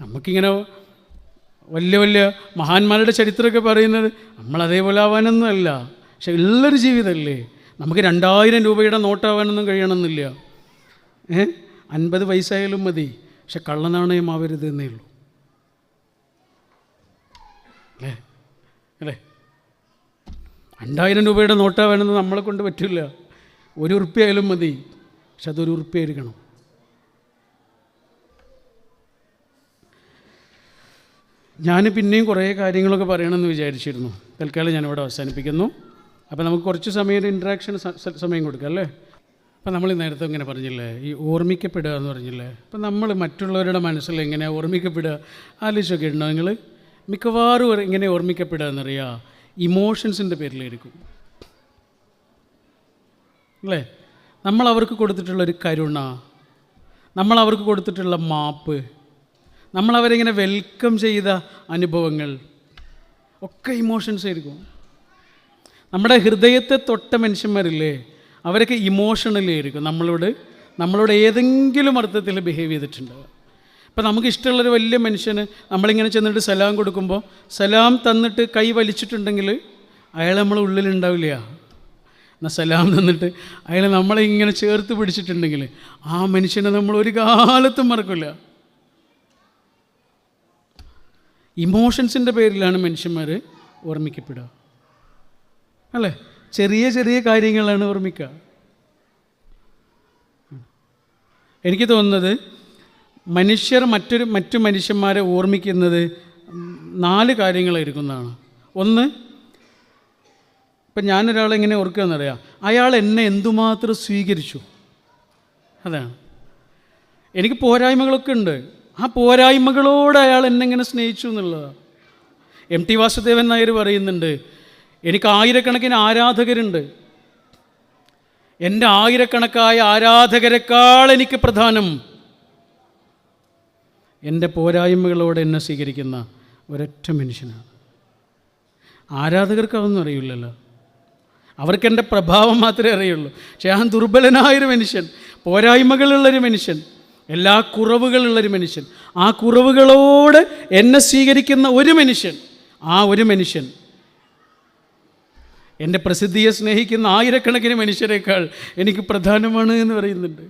നമുക്കിങ്ങനെ വലിയ വലിയ മഹാന്മാരുടെ ചരിത്രമൊക്കെ പറയുന്നത് നമ്മൾ അതേപോലെ ആവാനൊന്നും അല്ല പക്ഷെ ഉള്ളൊരു ജീവിതമല്ലേ? നമുക്ക് രണ്ടായിരം രൂപയുടെ നോട്ടാവാനൊന്നും കഴിയണമെന്നില്ല. ഏ? അൻപത് പൈസയായാലും മതി. പക്ഷെ കള്ളനാണയം ആവരുത് എന്നേ ഉള്ളൂ. അല്ലേ? അല്ലേ? രണ്ടായിരം രൂപയുടെ നോട്ടാവാനൊന്നും നമ്മളെ കൊണ്ട് പറ്റില്ല. ഒരു ഉറുപ്പ്യായാലും മതി. പക്ഷെ അതൊരു ഉറുപ്പ്യായിരിക്കണം. ഞാൻ പിന്നെയും കുറേ കാര്യങ്ങളൊക്കെ പറയണമെന്ന് വിചാരിച്ചിരുന്നു. തൽക്കാലം ഞാനിവിടെ അവസാനിപ്പിക്കുന്നു. അപ്പോൾ നമുക്ക് കുറച്ച് സമയം ഒരു ഇൻട്രാക്ഷൻ സമയം കൊടുക്കാം അല്ലേ? അപ്പോൾ നമ്മൾ നേരത്തെ ഇങ്ങനെ പറഞ്ഞില്ലേ ഈ ഓർമ്മിക്കപ്പെടുക എന്ന് പറഞ്ഞില്ലേ? അപ്പോൾ നമ്മൾ മറ്റുള്ളവരുടെ മനസ്സിൽ എങ്ങനെ ഓർമ്മിക്കപ്പെടുക? ആലോചിച്ചൊക്കെ ഉണ്ടോ നിങ്ങൾ മിക്കവാറും ഇങ്ങനെ ഓർമ്മിക്കപ്പെടുക എന്നറിയാം ഇമോഷൻസിന്റെ പേരിലായിരിക്കും. അല്ലേ? നമ്മൾ അവർക്ക് കൊടുത്തിട്ടുള്ള ഒരു കരുണ നമ്മൾ അവർക്ക് കൊടുത്തിട്ടുള്ള മാപ്പ് നമ്മൾ അവരിങ്ങനെ വെൽക്കം ചെയ്ത അനുഭവങ്ങൾ ഒക്കെ ഇമോഷൻസ് ആയിരിക്കും. നമ്മുടെ ഹൃദയത്തെ തൊട്ട മനുഷ്യന്മാരില്ലേ അവരൊക്കെ ഇമോഷണലി ആയിരിക്കും. നമ്മളോട് നമ്മളോട് ഏതെങ്കിലും അർത്ഥത്തിൽ ബിഹേവ് ചെയ്തിട്ടുണ്ട്. ഇപ്പം നമുക്ക് ഇഷ്ടമുള്ളൊരു വലിയ മനുഷ്യന് നമ്മളിങ്ങനെ ചെന്നിട്ട് സലാം കൊടുക്കുമ്പോൾ സലാം തന്നിട്ട് കൈ വലിച്ചിട്ടുണ്ടെങ്കിൽ അയാൾ നമ്മളെ ഉള്ളിലുണ്ടാവില്ല. എന്നാൽ സലാം തന്നിട്ട് അയാൾ നമ്മളെ ഇങ്ങനെ ചേർത്ത് പിടിച്ചിട്ടുണ്ടെങ്കിൽ ആ മനുഷ്യനെ നമ്മൾ ഒരു കാലത്തും മറക്കില്ല ഇമോഷൻസിന്റെ പേരിലാണ് മനുഷ്യന്മാർ ഓർമ്മിക്കപ്പെടുക. അല്ലേ? ചെറിയ ചെറിയ കാര്യങ്ങളാണ് ഓർമ്മിക്കുക. എനിക്ക് തോന്നുന്നത് മനുഷ്യർ മറ്റൊരു മറ്റു മനുഷ്യന്മാരെ ഓർമ്മിക്കുന്നത് നാല് നാല് കാര്യങ്ങളായിരിക്കുന്നതാണ് ഒന്ന് ഇപ്പം ഞാനൊരാളെ എങ്ങനെ ഓർക്കുക എന്നറിയാം. അയാൾ എന്നെ എന്തുമാത്രം സ്വീകരിച്ചു? അതാണ്. എനിക്ക് പോരായ്മകളൊക്കെ ഉണ്ട്. ആ പോരായ്മകളോട് അയാൾ എന്നെങ്ങനെ സ്നേഹിച്ചു എന്നുള്ളതാണ് എം ടി വാസുദേവൻ നായർ പറയുന്നുണ്ട് എനിക്ക് ആയിരക്കണക്കിന് ആരാധകരുണ്ട്. എന്റെ ആയിരക്കണക്കായ ആരാധകരെക്കാൾ എനിക്ക് പ്രധാനം എന്റെ പോരായ്മകളോടെ എന്നെ സ്വീകരിക്കുന്ന ഒരൊറ്റ മനുഷ്യനാണ് ആരാധകർക്ക് അതൊന്നും അറിയില്ലല്ലോ. അവർക്ക് എന്റെ പ്രഭാവം മാത്രമേ അറിയുള്ളൂ. പക്ഷേ ആ ദുർബലനായൊരു മനുഷ്യൻ പോരായ്മകളുള്ളൊരു മനുഷ്യൻ എല്ലാ കുറവുകളുള്ളൊരു മനുഷ്യൻ. ആ കുറവുകളോട് എന്നെ സ്വീകരിക്കുന്ന ഒരു മനുഷ്യൻ. ആ ഒരു മനുഷ്യൻ എന്റെ പ്രസിദ്ധിയെ സ്നേഹിക്കുന്ന ആയിരക്കണക്കിന് മനുഷ്യരെക്കാൾ എനിക്ക് പ്രധാനമാണ് എന്ന് പറയുന്നുണ്ട്.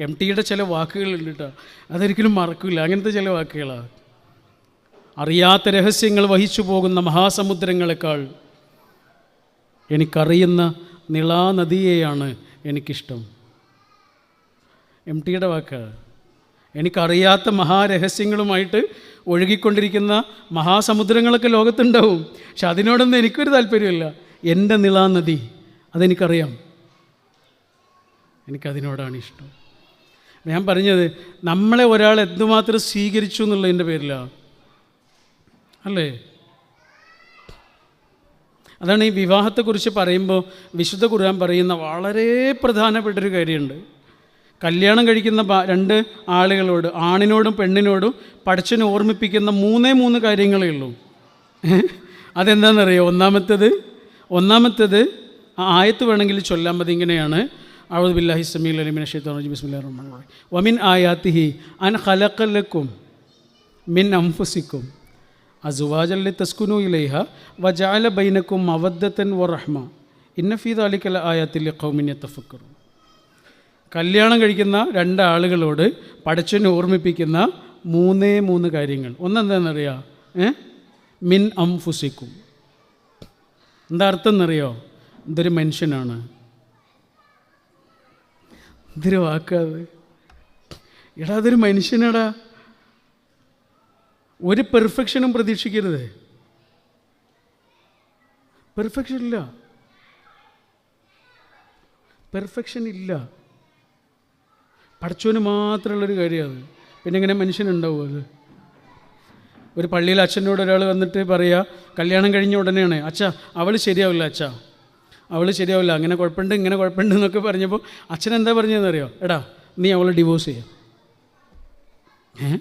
എം ടിയുടെ ചില വാക്കുകളുണ്ട് കേട്ടോ അതൊരിക്കലും മറക്കില്ല അങ്ങനത്തെ ചില വാക്കുകളാണ് അറിയാത്ത രഹസ്യങ്ങൾ വഹിച്ചു പോകുന്ന മഹാസമുദ്രങ്ങളെക്കാൾ എനിക്കറിയുന്ന നിളാനദിയെയാണ് എനിക്കിഷ്ടം. എം ടിയുടെ വാക്കാണ് എനിക്കറിയാത്ത മഹാരഹസ്യങ്ങളുമായിട്ട് ഒഴുകിക്കൊണ്ടിരിക്കുന്ന മഹാസമുദ്രങ്ങളൊക്കെ ലോകത്തുണ്ടാവും. പക്ഷെ അതിനോടൊന്നും എനിക്കൊരു താല്പര്യമില്ല എന്റെ നിളാനദി അതെനിക്കറിയാം. എനിക്കതിനോടാണ് ഇഷ്ടം. ഞാൻ പറഞ്ഞത് നമ്മളെ ഒരാൾ എന്തുമാത്രം സ്വീകരിച്ചു എന്നുള്ളതിന്റെ പേരിലാണ് അല്ലേ? അതാണ് ഈ വിവാഹത്തെക്കുറിച്ച് പറയുമ്പോൾ വിശുദ്ധ ഖുർആൻ പറയുന്ന വളരെ പ്രധാനപ്പെട്ടൊരു കാര്യമുണ്ട്. കല്യാണം കഴിക്കുന്ന രണ്ട് ആളുകളോട് ആണിനോടും പെണ്ണിനോടും പഠിച്ചിന് ഓർമ്മിപ്പിക്കുന്ന മൂന്നേ മൂന്ന് കാര്യങ്ങളേ ഉള്ളൂ. അതെന്താണെന്നറിയോ? ഒന്നാമത്തേത് ഒന്നാമത്തേത് ആയത്ത് വേണമെങ്കിൽ ചൊല്ലാൻ മതി. ഇങ്ങനെയാണ്. അഴുദ് ബില്ലാഹി സമീൽ അലിമിൻ റഹീം. വമിൻ ആയാത്തിഹി അൻ ഖലഖലക്കും മിൻ അംഫുസിക്കും അസുവാജല്ലി തസ്കുനു ഇലൈഹ വജാല ബൈനക്കും അവദ്ദത്തൻ വറഹ്മ. ഇന്നഫീദ് അലിക്കല ആയാത്തിൽ കൗമിനെ തഫക്കറും കല്യാണം കഴിക്കുന്ന രണ്ടാളുകളോട് പടച്ചനെ ഓർമ്മിപ്പിക്കുന്ന മൂന്നേ മൂന്ന് കാര്യങ്ങൾ. ഒന്നെന്താണെന്നറിയാം ഏ? മിൻ അംഫുസിക്കും. എന്താ അർത്ഥം എന്നറിയോ ഇതൊരു മനുഷ്യനാണ്. ഇതൊരു വാക്കാത് എടാ അതൊരു മനുഷ്യനടാ. ഒരു പെർഫെക്ഷനും പ്രതീക്ഷിക്കരുത്. പെർഫെക്ഷൻ ഇല്ല. പെർഫെക്ഷൻ ഇല്ല. പഠിച്ചവന് മാത്രമുള്ളൊരു കാര്യമാണ് പിന്നെ ഇങ്ങനെ മനുഷ്യനുണ്ടാവും അത്? ഒരു പള്ളിയിൽ അച്ഛനോട് ഒരാൾ വന്നിട്ട് പറയുക കല്യാണം കഴിഞ്ഞ ഉടനെയാണ്. അച്ഛാ അവൾ ശരിയാവില്ല അച്ഛാ. അവൾ ശരിയാവില്ല അങ്ങനെ കുഴപ്പമുണ്ട് ഇങ്ങനെ കുഴപ്പമുണ്ട് എന്നൊക്കെ പറഞ്ഞപ്പോൾ അച്ഛൻ എന്താ പറഞ്ഞതെന്നറിയോ? എടാ നീ അവളെ ഡിവോഴ്സ് ചെയ്യാം. ഏ?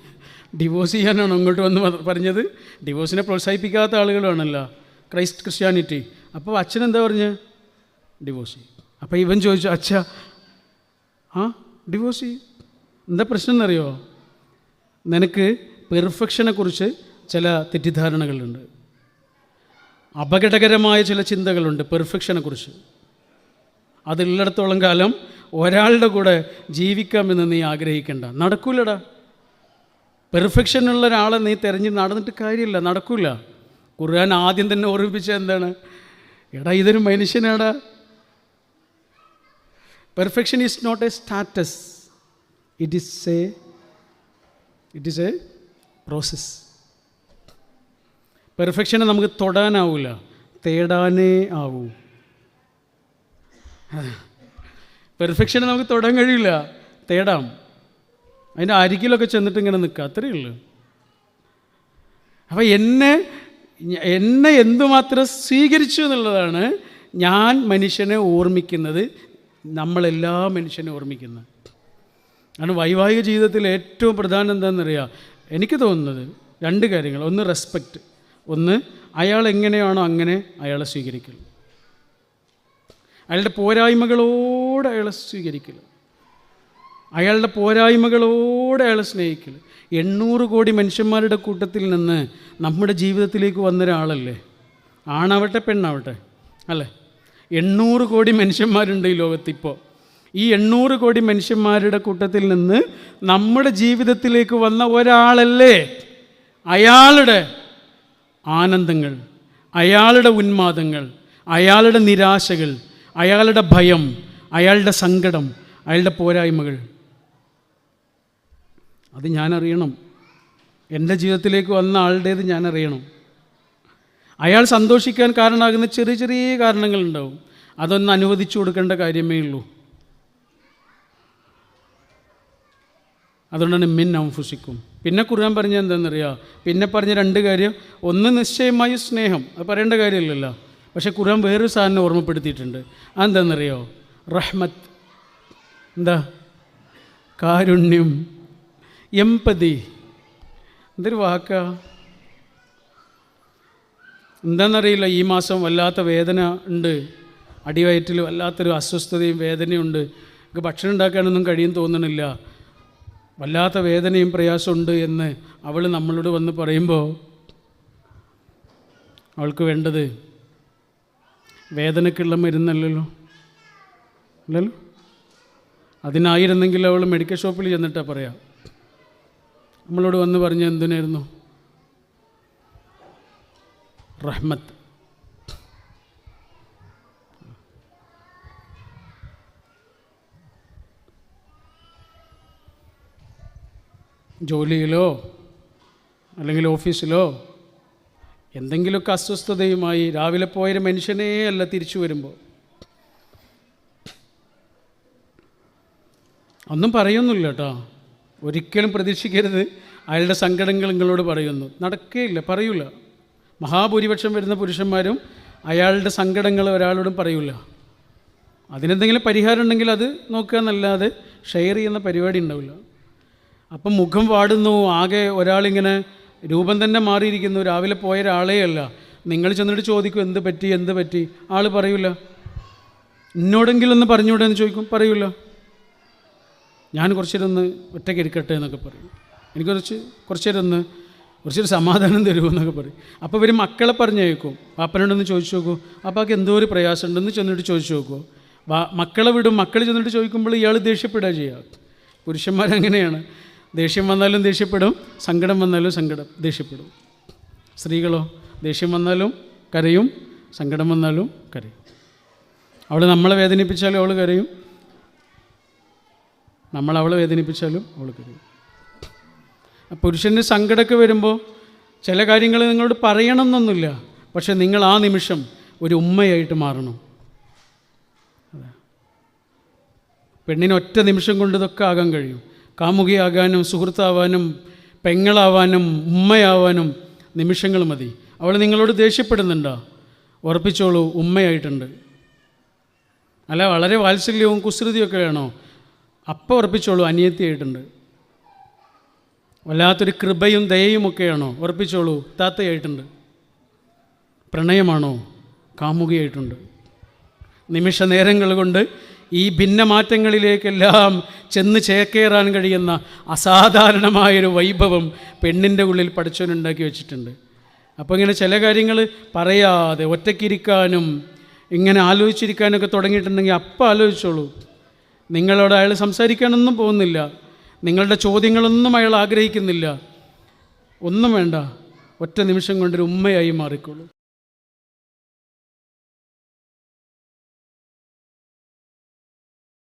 ഡിവോഴ്സ് ചെയ്യാനാണ് അങ്ങോട്ട് വന്ന് പറഞ്ഞത്? ഡിവോഴ്സിനെ പ്രോത്സാഹിപ്പിക്കാത്ത ആളുകളാണല്ലോ ക്രൈസ്റ്റ് ക്രിസ്ത്യാനിറ്റി. അപ്പോൾ അച്ഛൻ എന്താ പറഞ്ഞ്? ഡിവോഴ്സ് ചെയ്യും. അപ്പോൾ ഇവൻ ചോദിച്ചു അച്ഛ ആ ഡിവോഴ്സ് ചെയ്യും. എന്താ പ്രശ്നം എന്നറിയോ നിനക്ക് പെർഫെക്ഷനെക്കുറിച്ച് ചില തെറ്റിദ്ധാരണകളുണ്ട്. അപകടകരമായ ചില ചിന്തകളുണ്ട് പെർഫെക്ഷനെക്കുറിച്ച്. അതുള്ളിടത്തോളം കാലം ഒരാളുടെ കൂടെ ജീവിക്കാമെന്ന് നീ ആഗ്രഹിക്കേണ്ട. നടക്കൂലടാ. പെർഫെക്ഷനുള്ള ഒരാളെ നീ തിരഞ്ഞ് നടന്നിട്ട് കാര്യമില്ല നടക്കൂല. ഖുർആൻ ആദ്യം തന്നെ ഓർമ്മിപ്പിച്ച എന്താണ്? എടാ ഇതൊരു മനുഷ്യനാടാ. Perfection is not a status it is a it is a process പെർഫെക്ഷനെ നമുക്ക് തൊടാനാവില്ല തേടാനേ ആവൂ. പെർഫെക്ഷനെ നമുക്ക് തൊടാൻ കഴിയില്ല. തേടാം. അതിന്റെ അരികിലൊക്കെ ചെന്നിട്ട് ഇങ്ങനെ നിൽക്കുക അത്രയേ ഉള്ളൂ. അപ്പോൾ എന്നെ എന്നെ എന്തുമാത്രം സ്വീകരിച്ചു എന്നുള്ളതാണ് ഞാൻ മനുഷ്യനെ ഓർമ്മിക്കുന്നത് നമ്മളെല്ലാ മനുഷ്യനെ ഓർമ്മിക്കുന്നത് കാരണം വൈവാഹിക ജീവിതത്തിൽ ഏറ്റവും പ്രധാനം എന്താണെന്നറിയാം എനിക്ക് തോന്നുന്നത് രണ്ട് കാര്യങ്ങൾ. ഒന്ന് റെസ്പെക്റ്റ് ഒന്ന് അയാൾ എങ്ങനെയാണോ അങ്ങനെ അയാളെ സ്വീകരിക്കൽ. അയാളുടെ പോരായ്മകളോട് അയാളെ സ്വീകരിക്കൽ. അയാളുടെ പോരായ്മകളോട് അയാളെ സ്നേഹിക്കൽ. എണ്ണൂറ് കോടി മനുഷ്യന്മാരുടെ കൂട്ടത്തിൽ നിന്ന് നമ്മുടെ ജീവിതത്തിലേക്ക് വന്നൊരാളല്ലേ ആണാവട്ടെ പെണ്ണാവട്ടെ അല്ലേ? എണ്ണൂറ് കോടി മനുഷ്യന്മാരുണ്ട് ഈ ലോകത്തിപ്പോൾ ഈ എണ്ണൂറ് കോടി മനുഷ്യന്മാരുടെ കൂട്ടത്തിൽ നിന്ന് നമ്മുടെ ജീവിതത്തിലേക്ക് വന്ന ഒരാളല്ലേ? അയാളുടെ ആനന്ദങ്ങൾ അയാളുടെ ഉന്മാദങ്ങൾ അയാളുടെ നിരാശകൾ അയാളുടെ ഭയം അയാളുടെ സങ്കടം അയാളുടെ പോരായ്മകൾ. അത് ഞാനറിയണം. എന്റെ ജീവിതത്തിലേക്ക് വന്ന ആളുടേത് ഞാനറിയണം. അയാൾ സന്തോഷിക്കാൻ കാരണമാകുന്ന ചെറിയ ചെറിയ കാരണങ്ങളുണ്ടാവും. അതൊന്ന് അനുവദിച്ചു കൊടുക്കേണ്ട കാര്യമേ ഉള്ളൂ. അതുകൊണ്ടാണ് മിൻ അംഫുസിക്കും. പിന്നെ ഖുർആൻ പറഞ്ഞ എന്താണെന്നറിയാം? പിന്നെ പറഞ്ഞ രണ്ട് കാര്യം. ഒന്ന് നിശ്ചയമായി സ്നേഹം. അത് പറയേണ്ട കാര്യമില്ലല്ലോ. പക്ഷേ ഖുർആൻ വേറൊരു സാധനം ഓർമ്മപ്പെടുത്തിയിട്ടുണ്ട്. അതെന്താണെന്നറിയോ? റഹ്മത്ത്. എന്താ? കാരുണ്യം. എമ്പതി എന്തൊരു വാക്കാ? എന്താണെന്നറിയില്ല ഈ മാസം വല്ലാത്ത വേദന ഉണ്ട്. അടിവയറ്റിൽ വല്ലാത്തൊരു അസ്വസ്ഥതയും വേദനയുണ്ട് എനിക്ക് ഭക്ഷണം ഉണ്ടാക്കാനൊന്നും കഴിയും തോന്നണില്ല. വല്ലാത്ത വേദനയും പ്രയാസമുണ്ട് എന്ന് അവൾ നമ്മളോട് വന്ന് പറയുമ്പോൾ അവൾക്ക് വേണ്ടത് വേദനക്കുള്ള മരുന്നല്ലല്ലോ. അല്ലല്ലോ? അതിനായിരുന്നെങ്കിൽ അവൾ മെഡിക്കൽ ഷോപ്പിൽ ചെന്നിട്ടാണ് പറയാം. നമ്മളോട് വന്ന് പറഞ്ഞ എന്തിനായിരുന്നു? റഹ്മത്ത്. ജോലിയിലോ അല്ലെങ്കിൽ ഓഫീസിലോ എന്തെങ്കിലുമൊക്കെ അസ്വസ്ഥതയുമായി രാവിലെ പോയൊരു മനുഷ്യനേ അല്ല തിരിച്ചു വരുമ്പോൾ. ഒന്നും പറയുന്നില്ല കേട്ടോ. ഒരിക്കലും പ്രതീക്ഷിക്കരുത്. അയാളുടെ സങ്കടങ്ങൾ നിങ്ങളോട് പറയുന്നു. നടക്കേയില്ല പറയൂല. മഹാഭൂരിപക്ഷം വരുന്ന പുരുഷന്മാരും അയാളുടെ സങ്കടങ്ങൾ ഒരാളോടും പറയൂല. അതിനെന്തെങ്കിലും പരിഹാരം ഉണ്ടെങ്കിൽ അത് നോക്കുക എന്നല്ലാതെ ഷെയർ ചെയ്യുന്ന പരിപാടി ഉണ്ടാവില്ല. അപ്പം മുഖം വാടുന്നു ആകെ ഒരാളിങ്ങനെ രൂപം തന്നെ മാറിയിരിക്കുന്നു രാവിലെ പോയ ഒരാളേ അല്ല. നിങ്ങൾ ചെന്നിട്ട് ചോദിക്കും എന്ത് പറ്റി എന്ത് പറ്റി? ആൾ പറയൂല. എന്നോടെങ്കിലും ഒന്ന് പറഞ്ഞൂടെ എന്ന് ചോദിക്കും പറയൂല. ഞാൻ കുറച്ചേരൊന്ന് ഒറ്റയ്ക്ക് ഇരിക്കട്ടെ എന്നൊക്കെ പറയും. എനിക്ക് കുറച്ച് കുറച്ചേരം ഒന്ന് കുറച്ചൊരു സമാധാനം തരുമോ പറയും. അപ്പോൾ ഇവർ മക്കളെ പറഞ്ഞയക്കും. പാപ്പനോടൊന്ന് ചോദിച്ചു നോക്കൂ. അപ്പാക്ക് എന്തോ ഒരു പ്രയാസം ഉണ്ടെന്ന് ചെന്നിട്ട് ചോദിച്ചു നോക്കൂ. മക്കളെ വിടും മക്കൾ ചെന്നിട്ട് ചോദിക്കുമ്പോൾ ഇയാൾ ദേഷ്യപ്പെടുക ചെയ്യുക പുരുഷന്മാരങ്ങനെയാണ്. ദേഷ്യം വന്നാലും ദേഷ്യപ്പെടും സങ്കടം വന്നാലും സങ്കടം ദേഷ്യപ്പെടും. സ്ത്രീകളോ ദേഷ്യം വന്നാലും കരയും സങ്കടം വന്നാലും കരയും. അവൾ നമ്മളെ വേദനിപ്പിച്ചാലും അവൾ കരയും. നമ്മൾ അവളെ വേദനിപ്പിച്ചാലും അവൾ കരയും. പുരുഷന് സങ്കടമൊക്കെ വരുമ്പോൾ ചില കാര്യങ്ങൾ നിങ്ങളോട് പറയണം എന്നൊന്നുമില്ല പക്ഷെ നിങ്ങൾ ആ നിമിഷം ഒരു ഉമ്മയായിട്ട് മാറണം. പെണ്ണിന് ഒറ്റ നിമിഷം കൊണ്ട് ഇതൊക്കെ ആകാൻ കഴിയും. കാമുകിയാകാനും സുഹൃത്താവാനും പെങ്ങളാവാനും ഉമ്മയാവാനും നിമിഷങ്ങൾ മതി. അവൾ നിങ്ങളോട് ദേഷ്യപ്പെടുന്നുണ്ടോ? ഉറപ്പിച്ചോളൂ ഉമ്മയായിട്ടുണ്ട്. അല്ല വളരെ വാത്സല്യവും കുസൃതിയൊക്കെ വേണോ? അപ്പം ഉറപ്പിച്ചോളൂ അനിയത്തിയായിട്ടുണ്ട്. വല്ലാത്തൊരു കൃപയും ദയയുമൊക്കെയാണോ ഉറപ്പിച്ചോളൂ. താത്തയായിട്ടുണ്ട് പ്രണയമാണോ? കാമുകിയായിട്ടുണ്ട്. നിമിഷ നേരങ്ങൾ കൊണ്ട് ഈ ഭിന്നമാറ്റങ്ങളിലേക്കെല്ലാം ചെന്ന് ചേക്കേറാൻ കഴിയുന്ന അസാധാരണമായൊരു വൈഭവം പെണ്ണിന്റെ ഉള്ളിൽ പഠിച്ചവനുണ്ടാക്കി വെച്ചിട്ടുണ്ട്. അപ്പോൾ ഇങ്ങനെ ചില കാര്യങ്ങൾ പറയാതെ ഒറ്റയ്ക്കിരിക്കാനും ഇങ്ങനെ ആലോചിച്ചിരിക്കാനൊക്കെ തുടങ്ങിയിട്ടുണ്ടെങ്കിൽ അപ്പം ആലോചിച്ചോളൂ. നിങ്ങളോട് അയാൾ സംസാരിക്കാനൊന്നും പോകുന്നില്ല. നിങ്ങളുടെ ചോദ്യങ്ങളൊന്നും അയാൾ ആഗ്രഹിക്കുന്നില്ല. ഒന്നും വേണ്ട. ഒറ്റ നിമിഷം കൊണ്ടൊരു ഉമ്മയായി മാറിക്കോളൂ.